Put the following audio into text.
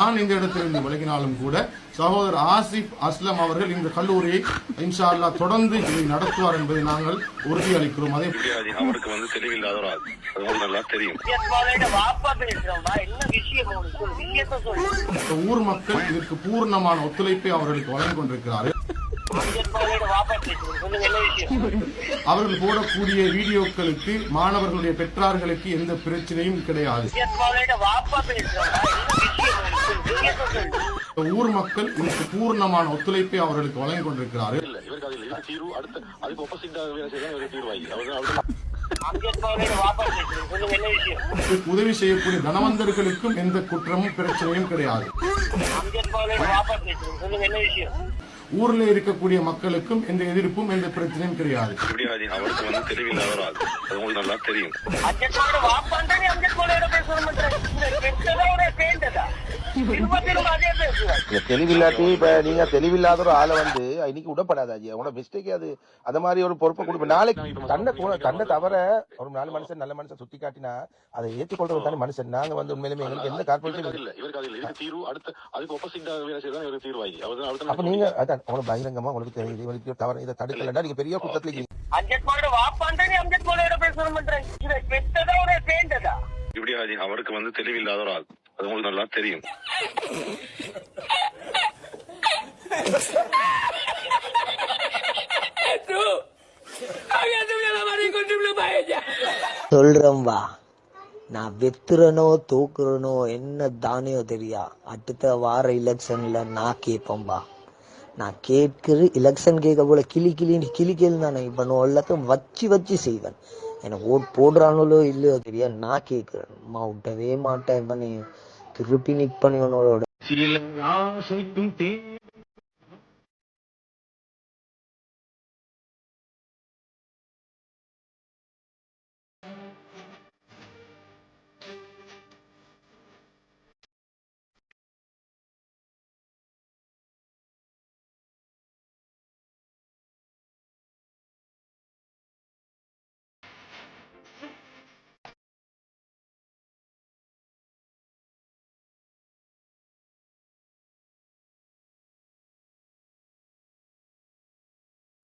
நான் இந்த இடத்திலிருந்து விலகினாலும் கூட சகோதரர் ஆசிப் அஸ்லம் அவர்கள் இந்த கல்லூரியை இன்ஷா அல்லாஹ் தொடர்ந்து இதை நடத்துவார் என்பதை நாங்கள் உறுதியளிக்கிறோம். அதே முடியாது அவருக்கு வந்து தெளிவில்லாத தெரியும். இந்த ஊர் மக்கள் இதற்கு பூர்ணமான ஒத்துழைப்பை அவர்களுக்கு வழங்கிக் கொண்டிருக்கிறார்கள். அவர்கள் போடக்கூடிய வீடியோக்களுக்கு மாணவர்களுடைய பெற்றார்களுக்கு எந்த பிரச்சனையும் கிடையாது. ஊர் மக்கள் இதற்கு பூர்ணமான ஒத்துழைப்பை அவர்களுக்கு வழங்கிக் கொண்டிருக்கிறார்கள். உதவி செய்யக்கூடிய தனவந்தர்களுக்கும் எந்த குற்றமும் பிரச்சனையும் கிடையாது. ஊர்ல இருக்கக்கூடிய மக்களுக்கும் எந்த எதிர்ப்பும் எந்த பிரச்சனையும் கிடையாது. அவருக்கு வந்து ஆள் அது உங்களுக்கு நல்லா தெரியும். இந்த தெளிவில்லாட்டி இப்ப நீங்க தெளிவில்லாத ஒரு ஆளை வந்து இன்னைக்கு விடப்படாது ஐயா. உன மிஸ்டேக் அது. அந்த மாதிரி ஒரு பொறுப்பை கொடுப்ப நாளைக்கு தன்னை கூட- தன்னை தவிர ஒரு நாலு மனுஷன் நல்ல மனுஷன் சுத்தி காட்டினா அதை ஏற்றுக்கொள்றது தானே மனுஷன் நாங்க வந்து உண்மையிலுமே எங்களுக்கு எந்த தீர்வு அடுத்து அதுக்கு ஒப்போசிட்டா வேலை இவருக்கு தீர்வாகி. அப்ப அவர் நீங்க அதான் உங்களுக்கு பகிரங்கமா உங்களுக்கு தெரியுது. இவருக்கு தவறு இதை தடுக்கலன்னா நீங்க பெரிய குற்றத்துல இருக்கீங்க. இப்படியாதி அவருக்கு வந்து தெளிவில்லாத ஒரு ஆள். அது உங்களுக்கு நல்லா தெரியும். சொல்றேன் வா. நான் வெத்துறனோ தூக்குறனோ என்ன தானியோ தெரியா? அடுத்த வார எலெக்ஷன்ல நான் கேட்பேன்பா நான் கேட்கிற எலெக்ஷன் கேட்க போல கிளி கிளின்னு கிளி கிளி தானே இவன் எல்லாத்தையும் வச்சு வச்சு செய்வேன். எனக்கு ஓட் போடுறானுலோ இல்லையோ தெரியா? நான் கேட்கிறேன். அம்மா விட்டவே மாட்டேன் இவனை திருப்பி நிக் பண்ணி இவனோட. சில ஆசைக்கும் தே